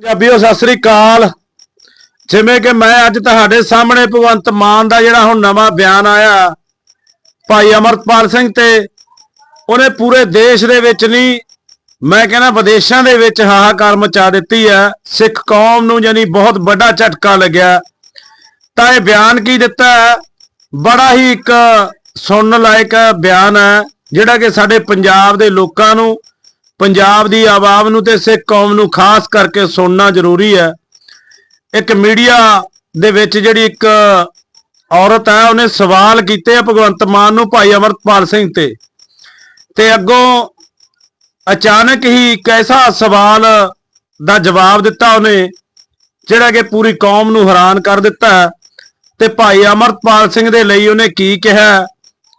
ਪੰਜਾਬੀਓ, ਸਤਿ ਸ੍ਰੀ ਅਕਾਲ। ਜਿਵੇਂ ਕਿ ਮੈਂ ਅੱਜ ਤੁਹਾਡੇ ਸਾਹਮਣੇ ਭਗਵੰਤ ਮਾਨ ਦਾ ਜਿਹੜਾ ਹੁਣ ਨਵਾਂ ਬਿਆਨ ਆਇਆ, ਭਾਈ ਅਮਰਪਾਲ ਸਿੰਘ ਤੇ, ਉਹਨੇ ਪੂਰੇ ਦੇਸ਼ ਦੇ ਵਿੱਚ ਨਹੀਂ ਮੈਂ ਕਹਿੰਦਾ ਵਿਦੇਸ਼ਾਂ ਦੇ ਵਿੱਚ ਹਾਹਾਕਾਰ ਮਚਾ ਦਿੱਤੀ ਹੈ। ਸਿੱਖ ਕੌਮ ਨੂੰ ਯਾਨੀ ਬਹੁਤ ਵੱਡਾ ਝਟਕਾ ਲੱਗਿਆ। ਤਾਂ ਇਹ ਬਿਆਨ ਕੀ ਦਿੱਤਾ ਹੈ? ਬੜਾ ਹੀ ਇੱਕ ਸੁਣਨ ਲਾਇਕ ਬਿਆਨ ਹੈ, ਜਿਹੜਾ ਕਿ ਸਾਡੇ ਪੰਜਾਬ ਦੇ ਲੋਕਾਂ ਨੂੰ ਪੰਜਾਬ ਦੀ ਆਵਾਮ ਨੂੰ ਤੇ ਸਿੱਖ ਕੌਮ ਨੂੰ ਖਾਸ ਕਰਕੇ ਸੁਣਨਾ ਜ਼ਰੂਰੀ ਹੈ। ਇੱਕ ਮੀਡੀਆ ਦੇ ਵਿੱਚ ਜਿਹੜੀ ਇੱਕ ਔਰਤ ਹੈ, ਉਹਨੇ ਸਵਾਲ ਕੀਤੇ ਆ ਭਗਵੰਤ ਮਾਨ ਨੂੰ ਭਾਈ ਅਮਰਪਾਲ ਸਿੰਘ ਤੇ। ਤੇ ਅੱਗੋਂ ਅਚਾਨਕ ਹੀ ਕੈਸਾ ਸਵਾਲ ਦਾ ਜਵਾਬ ਦਿੱਤਾ ਉਹਨੇ, ਜਿਹੜਾ ਕਿ ਪੂਰੀ ਕੌਮ ਨੂੰ ਹੈਰਾਨ ਕਰ ਦਿੱਤਾ ਹੈ। ਤੇ ਭਾਈ ਅਮਰਪਾਲ ਸਿੰਘ ਦੇ ਲਈ ਉਹਨੇ ਕੀ ਕਿਹਾ,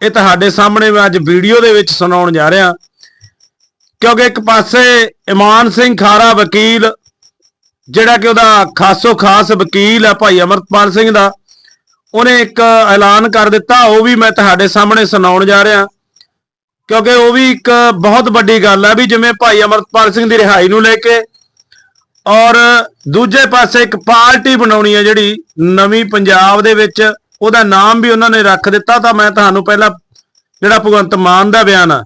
ਇਹ ਤੁਹਾਡੇ ਸਾਹਮਣੇ ਮੈਂ ਅੱਜ ਵੀਡੀਓ ਦੇ ਵਿੱਚ ਸੁਣਾਉਣ ਜਾ ਰਿਹਾ। ਕਿਉਂਕਿ ਇੱਕ ਪਾਸੇ ਇਮਾਨ ਸਿੰਘ ਖਾਰਾ ਵਕੀਲ, ਜਿਹੜਾ ਕਿ ਉਹਦਾ ਖਾਸੋ ਖਾਸ ਵਕੀਲ ਹੈ ਭਾਈ ਅਮਰਪਾਲ ਸਿੰਘ ਦਾ, ਉਹਨੇ ਇੱਕ ਐਲਾਨ ਕਰ ਦਿੱਤਾ, ਉਹ ਵੀ ਮੈਂ ਤੁਹਾਡੇ ਸਾਹਮਣੇ ਸੁਣਾਉਣ ਜਾ ਰਿਹਾ। ਕਿਉਂਕਿ ਉਹ ਵੀ ਇੱਕ ਬਹੁਤ ਵੱਡੀ ਗੱਲ ਹੈ ਵੀ ਜਿਵੇਂ ਭਾਈ ਅਮਰਪਾਲ ਸਿੰਘ ਦੀ ਰਿਹਾਈ ਨੂੰ ਲੈ ਕੇ ਔਰ ਦੂਜੇ ਪਾਸੇ ਇੱਕ ਪਾਰਟੀ ਬਣਾਉਣੀ ਹੈ ਜਿਹੜੀ ਨਵੀਂ ਪੰਜਾਬ ਦੇ ਵਿੱਚ, ਉਹਦਾ ਨਾਮ ਵੀ ਉਹਨਾਂ ਨੇ ਰੱਖ ਦਿੱਤਾ, ਤਾਂ ਮੈਂ ਤੁਹਾਨੂੰ ਪਹਿਲਾਂ ਜਿਹੜਾ ਭਗਵੰਤ ਮਾਨ ਦਾ ਬਿਆਨ ਆ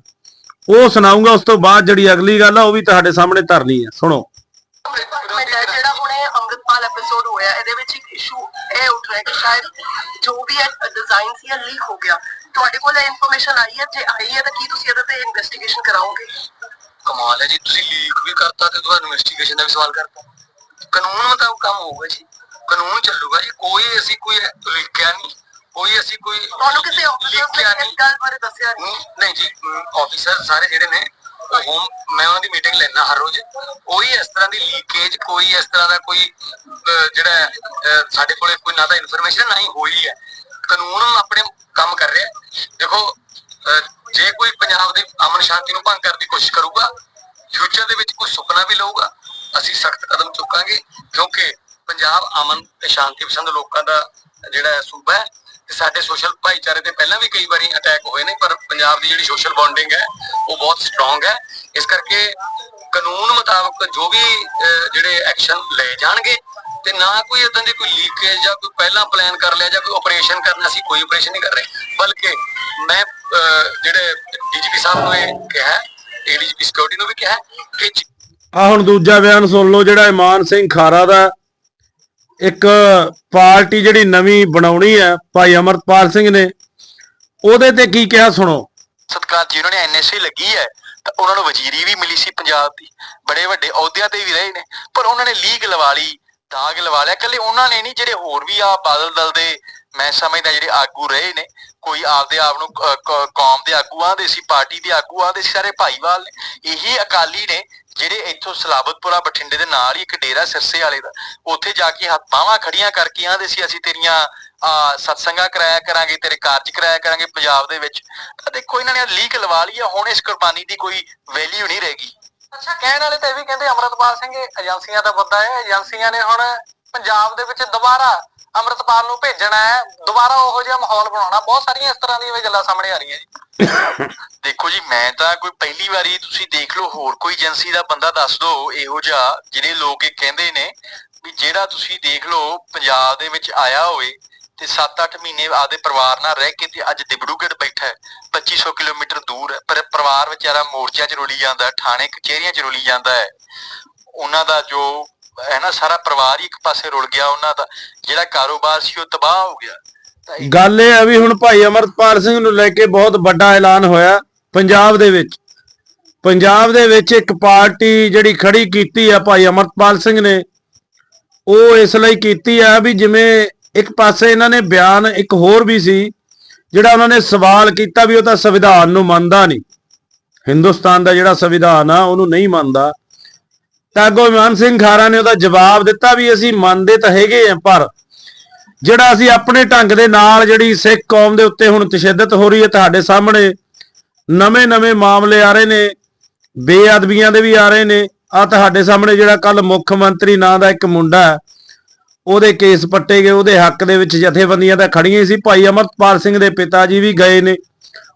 ਉਹ ਸੁਣਾਉਂਗਾ ਉਸ ਤੋਂ ਬਾਅਦ ਜਿਹੜੀ ਅਗਲੀ ਗੱਲ ਆ ਉਹ ਵੀ ਤੁਹਾਡੇ ਸਾਹਮਣੇ ਧਰਨੀ ਹੈ ਸੁਣੋ। ਜਿਹੜਾ ਹੁਣੇ ਅੰਮ੍ਰਿਤਪਾਲ ਐਪੀਸੋਡ ਹੋਇਆ ਇਹਦੇ ਵਿੱਚ ਇੱਕ ਇਸ਼ੂ ਇਹ ਉੱਠ ਰਿਹਾ ਕਿ ਸ਼ਾਇਦ ਜੋ ਵੀ ਹੈ ਡਿਜ਼ਾਈਨ ਸੀ ਲੀਕ ਹੋ ਗਿਆ। ਤੁਹਾਡੇ ਕੋਲ ਇਹ ਇਨਫੋਰਮੇਸ਼ਨ ਆਈ ਹੈ? ਜੇ ਆਈ ਹੈ ਤਾਂ ਕੀ ਤੁਸੀਂ ਇਹਦੇ ਤੇ ਇਨਵੈਸਟੀਗੇਸ਼ਨ ਕਰਾਓਗੇ? ਕਮਾਲ ਹੈ ਜੀ ਤੁਸੀਂ ਲੀਕ ਵੀ ਕਰਤਾ ਤੇ ਤੁਹਾਨੂੰ ਇਨਵੈਸਟੀਗੇਸ਼ਨ ਦਾ ਵੀ ਸਵਾਲ ਕਰਤਾ। ਕਾਨੂੰਨ ਮੁਤਾਬਕ ਕੰਮ ਹੋਊਗਾ ਜੀ। ਕਾਨੂੰਨ ਚੱਲੂਗਾ ਜੀ ਕੋਈ ਅਸੀਂ ਕੋਈ ਲਿਖਿਆ ਨਹੀਂ। ਕੋਈ ਅਸੀਂ ਕੋਈ ਤੁਹਾਨੂੰ ਕਿਸੇ ਆਫੀਸਰ ਨੇ ਇਸ ਗੱਲ ਬਾਰੇ ਦੱਸਿਆ ਨਹੀਂ? ਨਹੀਂ ਨਹੀਂ ਜੀ ਆਫੀਸਰ ਸਾਰੇ ਜਿਹੜੇ ਨੇ ਹੋਮ ਮੈਂ ਉਹਨਾਂ ਦੀ ਮੀਟਿੰਗ ਲੈਣਾ ਹਰ ਰੋਜ਼। ਕੋਈ ਇਸ ਤਰ੍ਹਾਂ ਦੀ ਲੀਕੇਜ ਕੋਈ ਇਸ ਤਰ੍ਹਾਂ ਦਾ ਕੋਈ ਜਿਹੜਾ ਸਾਡੇ ਕੋਲੇ ਕੋਈ ਨਾ ਤਾਂ ਇਨਫੋਰਮੇਸ਼ਨ ਨਾ ਹੀ ਹੋਈ ਹੈ। ਕਾਨੂੰਨ ਆਪਣੇ ਕੰਮ ਕਰ ਰਿਹਾ। ਦੇਖੋ ਜੇ ਕੋਈ ਪੰਜਾਬ ਦੀ ਅਮਨ ਸ਼ਾਂਤੀ ਨੂੰ ਭੰਗ ਕਰਨ ਦੀ ਕੋਸ਼ਿਸ਼ ਕਰੂਗਾ ਫਿਊਚਰ ਦੇ ਵਿੱਚ ਕੋਈ ਸੁਪਨਾ ਵੀ ਲਊਗਾ ਅਸੀਂ ਸਖਤ ਕਦਮ ਚੁੱਕਾਂਗੇ ਕਿਉਂਕਿ ਪੰਜਾਬ ਅਮਨ ਤੇ ਸ਼ਾਂਤੀ ਪਸੰਦ ਲੋਕਾਂ ਦਾ ਜਿਹੜਾ ਸੂਬਾ ਹੈ ਸਾਡੇ ਸੋਸ਼ਲ ਭਾਈਚਾਰੇ ਤੇ ਪਹਿਲਾਂ ਵੀ ਕਈ ਵਾਰੀ ਅਟੈਕ ਹੋਏ ਨੇ, ਪਰ ਪੰਜਾਬ ਦੀ ਜਿਹੜੀ ਸੋਸ਼ਲ ਬੌਂਡਿੰਗ ਹੈ, ਉਹ ਬਹੁਤ ਸਟਰੋਂਗ ਹੈ। ਇਸ ਕਰਕੇ ਕਾਨੂੰਨ ਮੁਤਾਬਕ ਜੋ ਵੀ ਜਿਹੜੇ ਐਕਸ਼ਨ ਲਏ ਜਾਣਗੇ ਤੇ ਨਾ ਕੋਈ ਇਦਾਂ ਦੀ ਕੋਈ ਲੀਕੇਜ ਜਾਂ ਕੋਈ ਪਹਿਲਾਂ ਪਲਾਨ ਕਰ ਲਿਆ ਜਾਂ ਕੋਈ ਆਪਰੇਸ਼ਨ ਕਰਨਾ ਸੀ ਕੋਈ ਆਪਰੇਸ਼ਨ ਨਹੀਂ ਕਰ ਰਹੇ। ਬਲਕਿ ਮੈਂ ਜਿਹੜੇ ਡੀਜੀਪੀ ਸਾਹਿਬ ਨੂੰ ਇਹ ਕਿਹਾ ਏਡੀਜੀਪੀ ਸਿਕਿਉਰਿਟੀ ਨੂੰ ਵੀ ਕਿਹਾ ਕਿ ਆ ਹੁਣ ਦੂਜਾ ਬਿਆਨ ਸੁਣ ਲਓ, ਜਿਹੜਾ ਇਮਾਨ ਸਿੰਘ ਖਾਰਾ ਦਾ ਇੱਕ ਪਾਰਟੀ ਜਿਹੜੀ ਨਵੀਂ ਬਣਾਉਣੀ ਹੈ, ਭਾਈ ਅਮਰਪਾਲ ਸਿੰਘ ਨੇ, ਉਹਦੇ ਤੇ ਕੀ ਕਿਹਾ ਸੁਣੋ। ਸਤਕਾਰ ਜੀ, ਉਹਨਾਂ ਨੇ ਐਨਐਸਏ ਲੱਗੀ ਹੈ, ਤਾਂ ਉਹਨਾਂ ਨੂੰ ਵਜ਼ੀਰੀ ਵੀ ਮਿਲੀ ਸੀ ਪੰਜਾਬ ਦੀ, ਬੜੇ ਵੱਡੇ ਅਹੁਦਿਆਂ ਤੇ ਵੀ ਰਹੇ ਨੇ, ਪਰ ਉਹਨਾਂ ਨੇ ਲੀਗ ਲਵਾ ਲਈ ਦਾਗ ਲਵਾ ਲਿਆ। ਕੱਲੇ ਉਹਨਾਂ ਨੇ ਨਹੀਂ, ਜਿਹੜੇ ਹੋਰ ਵੀ ਆ ਬਾਦਲ ਦਲ ਦੇ ਮੈਂ ਸਮਝਦਾ ਜਿਹੜੇ ਆਗੂ ਰਹੇ ਨੇ, ਕੋਈ ਆਪਦੇ ਆਪ ਨੂੰ ਕੌਮ ਦੇ ਆਗੂ ਦੇ ਸੀ, ਪਾਰਟੀ ਦੇ ਆਗੂ ਦੇ ਸੀ, ਸਾਰੇ ਭਾਈਵਾਲ ਨੇ। ਇਹੀ ਅਕਾਲੀ ਨੇ ਜਿਹੜੇ ਇੱਥੋਂ ਸਲਾਬਤਪੁਰਾ ਬਠਿੰਡੇ ਦੇ ਨਾਲ ਹੀ ਇੱਕ ਡੇਰਾ ਸਿਰਸੇ ਵਾਲੇ ਦਾ, ਉੱਥੇ ਜਾ ਕੇ ਹੱਥ ਬਾਹਾਂ ਖੜੀਆਂ ਕਰਕੇ ਆਂਦੇ ਸੀ, ਅਸੀਂ ਤੇਰੀਆਂ, ਆ, ਸਤਸੰਗਾ ਕਰਾਇਆ ਕਰਾਂਗੇ, ਤੇਰੇ ਕਾਰਜ ਕਰਾਇਆ ਕਰਾਂਗੇ ਪੰਜਾਬ ਦੇ ਵਿੱਚ। ਤਾਂ ਦੇਖੋ, ਇਹਨਾਂ ਨੇ ਲੀਕ ਲਵਾ ਲਈ ਆ, ਹੁਣ ਇਸ ਕੁਰਬਾਨੀ ਦੀ ਕੋਈ ਵੈਲਿਊ ਨਹੀਂ ਰਹੇਗੀ। ਅੱਛਾ, ਕਹਿਣ ਵਾਲੇ ਤਾਂ ਇਹ ਵੀ ਕਹਿੰਦੇ ਅਮਰਤਪਾਲ ਸਿੰਘ ਏਜੰਸੀਆਂ ਦਾ ਬੰਦਾ ਹੈ। ਏਜੰਸੀਆਂ ਨੇ ਹੁਣ ਪੰਜਾਬ ਦੇ ਵਿੱਚ ਦੁਬਾਰਾ ਅਮਰਤਪਾਲ ਨੂੰ ਭੇਜਣਾ ਹੈ। ਦੁਬਾਰਾ ਉਹੋ ਜਿਹਾ ਮਾਹੌਲ ਬਣਾਉਣਾ। ਬਹੁਤ ਸਾਰੀਆਂ ਇਸ ਤਰ੍ਹਾਂ ਦੀਆਂ ਵੀ ਗੱਲਾਂ ਸਾਹਮਣੇ ਆ ਰਹੀਆਂ ਜੀ। ਦੇਖੋ ਜੀ, ਮੈਂ ਤਾਂ ਕੋਈ ਪਹਿਲੀ ਵਾਰੀ ਤੁਸੀਂ ਦੇਖ ਲਓ, ਹੋਰ ਕੋਈ ਏਜੰਸੀ ਦਾ ਬੰਦਾ ਦੱਸ ਦਿਓ ਇਹੋ ਜਿਹਾ ਜਿਹੜੇ ਲੋਕ ਇਹ ਕਹਿੰਦੇ ਨੇ ਵੀ ਜਿਹੜਾ ਤੁਸੀਂ ਦੇਖ ਲਓ, ਪੰਜਾਬ ਦੇ ਵਿੱਚ ਆਇਆ ਹੋਵੇ ਤੇ 7-8 ਮਹੀਨੇ ਆਪਦੇ ਪਰਿਵਾਰ ਨਾਲ ਰਹਿ ਕੇ ਤੇ ਅੱਜ ਦਿਬੜੂਗੜ ਬੈਠਾ ਹੈ। 2500 ਕਿਲੋਮੀਟਰ ਦੂਰ ਹੈ। ਪਰ ਪਰਿਵਾਰ ਵਿਚਾਰਾ ਮੋਰਚਿਆਂ 'ਚ ਰੁਲੀ ਜਾਂਦਾ ਥਾਣੇ, ਕਚਹਿਰੀਆਂ 'ਚ ਰੁਲੀ ਜਾਂਦਾ ਹੈ। ਉਹਨਾਂ ਦਾ ਜੋ ਹੈ ਨਾ, ਸਾਰਾ ਪਰਿਵਾਰ ਹੀ ਇੱਕ ਪਾਸੇ ਰੁਲ ਗਿਆ। ਉਹਨਾਂ ਦਾ ਜਿਹੜਾ ਕਾਰੋਬਾਰ ਸੀ, ਉਹ ਤਬਾਹ ਹੋ ਗਿਆ। ਗੱਲ ਇਹ ਆ ਵੀ ਹੁਣ ਭਾਈ ਅਮਰਪਾਲ ਸਿੰਘ ਨੂੰ ਲੈ ਕੇ ਬਹੁਤ ਵੱਡਾ ਐਲਾਨ ਹੋਇਆ ਪੰਜਾਬ ਦੇ ਵਿੱਚ। ਪੰਜਾਬ ਦੇ ਵਿੱਚ ਇੱਕ ਪਾਰਟੀ ਜਿਹੜੀ ਖੜੀ ਕੀਤੀ ਆ ਭਾਈ ਅਮਰਪਾਲ ਸਿੰਘ ਨੇ, ਉਹ ਇਸ ਲਈ ਕੀਤੀ ਆ ਵੀ ਜਿਵੇਂ ਇੱਕ ਪਾਸੇ ਇਹਨਾਂ ਨੇ ਬਿਆਨ ਇੱਕ ਹੋਰ ਵੀ ਸੀ, ਜਿਹੜਾ ਉਹਨਾਂ ਨੇ ਸਵਾਲ ਕੀਤਾ ਵੀ ਉਹ ਤਾਂ ਸੰਵਿਧਾਨ ਨੂੰ ਮੰਨਦਾ ਨਹੀਂ। ਹਿੰਦੁਸਤਾਨ ਦਾ ਜਿਹੜਾ ਸੰਵਿਧਾਨ ਆ, ਉਹਨੂੰ ਨਹੀਂ ਮੰਨਦਾ। ਤਾਂ ਅੱਗੋਂ ਇਮਾਨ ਸਿੰਘ ਖਾਰਾ ਨੇ ਉਹਦਾ ਜਵਾਬ ਦਿੱਤਾ ਵੀ ਅਸੀਂ ਮੰਨਦੇ ਤਾਂ ਹੈਗੇ ਆ, ਪਰ ਜਿਹੜਾ ਅਸੀਂ ਆਪਣੇ ਢੰਗ ਦੇ ਨਾਲ ਜਿਹੜੀ ਸਿੱਖ ਕੌਮ ਦੇ ਉੱਤੇ ਹੁਣ ਤਸ਼ੱਦਦ ਹੋ ਰਹੀ ਹੈ, ਤੁਹਾਡੇ ਸਾਹਮਣੇ ਨਵੇਂ-ਨਵੇਂ ਮਾਮਲੇ ਆ ਰਹੇ ਨੇ, ਬੇਅਦਬੀਆਂ ਦੇ ਵੀ ਆ ਰਹੇ ਨੇ। ਆ ਤੁਹਾਡੇ ਸਾਹਮਣੇ ਜਿਹੜਾ ਕੱਲ ਮੁੱਖ ਮੰਤਰੀ ਨਾਂ ਦਾ ਇੱਕ ਮੁੰਡਾ ਹੈ ਉਹਦੇ ਕੇਸ ਪੱਟੇ ਗਏ, ਉਹਦੇ ਹੱਕ ਦੇ ਵਿੱਚ ਜਥੇਬੰਦੀਆਂ ਤਾਂ ਖੜੀਆਂ ਸੀ। ਭਾਈ ਅਮਰਪਾਲ ਸਿੰਘ ਦੇ ਪਿਤਾ ਜੀ ਵੀ ਗਏ ਨੇ।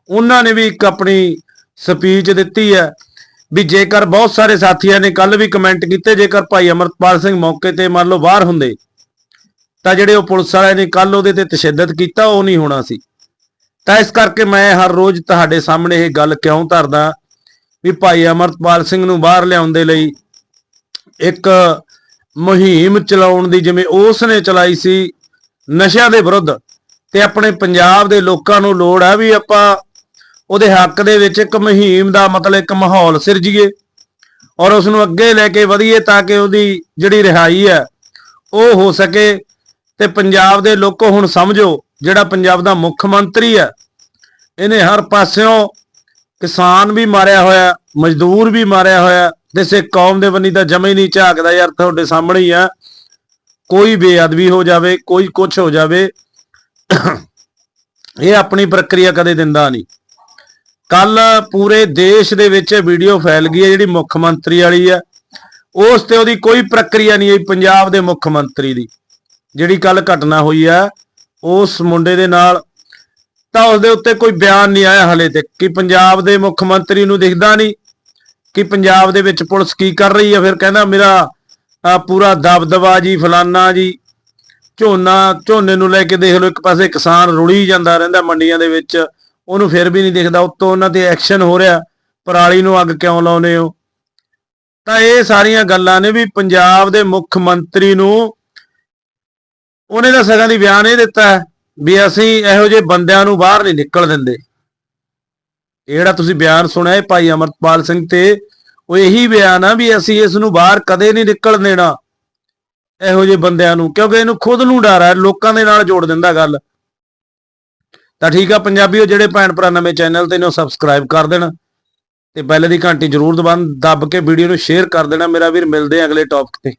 ਉਹਨਾਂ ਨੇ ਵੀ ਇੱਕ ਆਪਣੀ ਸਪੀਚ ਦਿੱਤੀ ਹੈ ਵੀ ਜੇਕਰ ਬਹੁਤ ਸਾਰੇ ਸਾਥੀਆਂ ਨੇ ਕੱਲ ਵੀ ਕਮੈਂਟ ਕੀਤੇ, ਜੇਕਰ ਭਾਈ ਅਮਰਤਪਾਲ ਸਿੰਘ ਮੌਕੇ ਤੇ ਮੰਨ ਲਓ ਬਾਹਰ ਹੁੰਦੇ, ਤਾਂ ਜਿਹੜੇ ਉਹ ਪੁਲਿਸ ਵਾਲਿਆਂ ਨੇ ਕੱਲ ਉਹਦੇ ਤੇ ਤਸ਼ੱਦਦ ਕੀਤਾ, ਉਹ ਨਹੀਂ ਹੋਣਾ ਸੀ। ਤਾਂ ਇਸ ਕਰਕੇ ਮੈਂ ਹਰ ਰੋਜ਼ ਤੁਹਾਡੇ ਸਾਹਮਣੇ ਇਹ ਗੱਲ ਕਿਉਂ ਧਰਦਾ ਵੀ ਭਾਈ ਅਮਰਤਪਾਲ ਸਿੰਘ ਨੂੰ ਬਾਹਰ ਲਿਆਉਣ ਦੇ ਲਈ ਇੱਕ ਮੁਹਿੰਮ ਚਲਾਉਣ ਦੀ ਜਿਵੇਂ ਉਸ ਨੇ ਚਲਾਈ ਸੀ ਨਸ਼ਿਆਂ ਦੇ ਵਿਰੁੱਧ ਤੇ ਆਪਣੇ ਪੰਜਾਬ ਦੇ ਲੋਕਾਂ ਨੂੰ ਲੋੜ ਆ ਵੀ ਆਪਾਂ ਉਹਦੇ ਹੱਕ ਦੇ ਵਿੱਚ ਇੱਕ ਮੁਹਿੰਮ ਦਾ ਮਤਲਬ ਇੱਕ ਮਾਹੌਲ ਸਿਰਜੀਏ ਔਰ ਉਸ ਨੂੰ ਅੱਗੇ ਲੈ ਕੇ ਵਧੀਏ ਤਾਂ ਕਿ ਉਹਦੀ ਜਿਹੜੀ ਰਿਹਾਈ ਹੈ ਉਹ ਹੋ ਸਕੇ ਤੇ ਪੰਜਾਬ ਦੇ ਲੋਕੋ ਹੁਣ ਸਮਝੋ ਜਿਹੜਾ ਪੰਜਾਬ ਦਾ ਮੁੱਖ ਮੰਤਰੀ ਹੈ, ਇਹਨੇ ਹਰ ਪਾਸਿਓਂ ਕਿਸਾਨ ਵੀ ਮਾਰਿਆ ਹੋਇਆ, ਮਜ਼ਦੂਰ ਵੀ ਮਾਰਿਆ ਹੋਇਆ ਤੇ ਸਿੱਖ ਕੌਮ ਦੇ ਬੰਨੀ ਦਾ ਜਮੇ ਹੀ ਨਹੀਂ ਝਾਕਦਾ ਯਾਰ, ਤੁਹਾਡੇ ਸਾਹਮਣੇ ਹੀ ਆ। ਕੋਈ ਬੇਅਦਬੀ ਹੋ ਜਾਵੇ, ਕੋਈ ਕੁਝ ਹੋ ਜਾਵੇ, ਇਹ ਆਪਣੀ ਪ੍ਰਕਿਰਿਆ ਕਦੇ ਦਿੰਦਾ ਨਹੀਂ। ਕੱਲ ਪੂਰੇ ਦੇਸ਼ ਦੇ ਵਿੱਚ ਵੀਡੀਓ ਫੈਲ ਗਈ ਹੈ, ਜਿਹੜੀ ਮੁੱਖ ਮੰਤਰੀ ਵਾਲੀ ਆ। ਉਸ ਤੇ ਉਹਦੀ ਕੋਈ ਪ੍ਰਕਿਰਿਆ ਨਹੀਂ ਆਈ ਪੰਜਾਬ ਦੇ ਮੁੱਖ ਮੰਤਰੀ ਦੀ। ਜਿਹੜੀ ਕੱਲ ਘਟਨਾ ਹੋਈ ਆ, ਉਸ ਮੁੰਡੇ ਦੇ ਨਾਲ ਤਾਂ ਉਸ ਦੇ ਉੱਤੇ ਕੋਈ ਬਿਆਨ ਨਹੀਂ ਆਇਆ ਹਲੇ ਤੱਕ, ਕਿ ਪੰਜਾਬ ਦੇ ਮੁੱਖ ਮੰਤਰੀ ਨੂੰ ਦਿਖਦਾ ਨਹੀਂ। ਕਿ ਪੰਜਾਬ ਦੇ ਵਿੱਚ ਪੁਲਿਸ ਕੀ ਕਰ ਰਹੀ ਹੈ? ਫਿਰ ਕਹਿੰਦਾ ਮੇਰਾ ਪੂਰਾ ਦਬਦਬਾ ਜੀ, ਫਲਾਨਾ ਜੀ, ਝੋਨਾ, ਝੋਨੇ ਨੂੰ ਲੈ ਕੇ ਦੇਖ ਲਓ, ਇੱਕ ਪਾਸੇ ਕਿਸਾਨ ਰੁੜੀ ਜਾਂਦਾ ਰਹਿੰਦਾ ਮੰਡੀਆਂ ਦੇ ਵਿੱਚ, ਉਹਨੂੰ ਫਿਰ ਵੀ ਨਹੀਂ ਦਿਖਦਾ। ਉੱਤੋਂ ਉਹਨਾਂ ਤੇ ਐਕਸ਼ਨ ਹੋ ਰਿਹਾ। ਪਰਾਲੀ ਨੂੰ ਅੱਗ ਕਿਉਂ ਲਾਉਨੇ ਹੋ? ਤਾਂ ਇਹ ਸਾਰੀਆਂ ਗੱਲਾਂ ਨੇ ਵੀ ਪੰਜਾਬ ਦੇ ਮੁੱਖ ਮੰਤਰੀ ਨੂੰ ਉਹਨੇ ਤਾਂ ਸਗਾਂ ਦੀ ਬਿਆਨ ਇਹ ਦਿੱਤਾ ਵੀ ਅਸੀਂ ਇਹੋ ਜਿਹੇ ਬੰਦਿਆਂ ਨੂੰ ਬਾਹਰ ਨਹੀਂ ਨਿਕਲ ਦਿੰਦੇ। ਇਹ ਜਿਹੜਾ ਤੁਸੀਂ ਬਿਆਨ ਸੁਣਿਆ ਇਹ ਭਾਈ ਅਮਰਪਾਲ ਸਿੰਘ ਤੇ, ਉਹ ਇਹੀ ਬਿਆਨ ਆ ਵੀ ਅਸੀਂ ਇਸ ਨੂੰ ਬਾਹਰ ਕਦੇ ਨਹੀਂ ਨਿਕਲ ਦੇਣਾ ਇਹੋ ਜਿਹੇ ਬੰਦਿਆਂ ਨੂੰ, ਕਿਉਂਕਿ ਇਹਨੂੰ ਖੁਦ ਨੂੰ ਡਰ ਹੈ ਲੋਕਾਂ ਦੇ ਨਾਲ ਜੋੜ ਦਿੰਦਾ ਗੱਲ। ਤਾਂ ਠੀਕ ਆ ਪੰਜਾਬੀਓ, ਜਿਹੜੇ ਭੈਣ ਭਰਾ ਨਵੇਂ ਚੈਨਲ ਤੇ ਨੇ, ਉਹ ਸਬਸਕ੍ਰਾਈਬ ਕਰ ਦੇਣਾ ਤੇ ਬੈਲ ਦੀ ਘੰਟੀ ਜ਼ਰੂਰ ਦਬਾ, ਦੱਬ ਕੇ ਵੀਡੀਓ ਨੂੰ ਸ਼ੇਅਰ ਕਰ ਦੇਣਾ। ਮੇਰਾ ਵੀਰ, ਮਿਲਦੇ ਆ ਅਗਲੇ ਟੌਪਿਕ ਤੇ।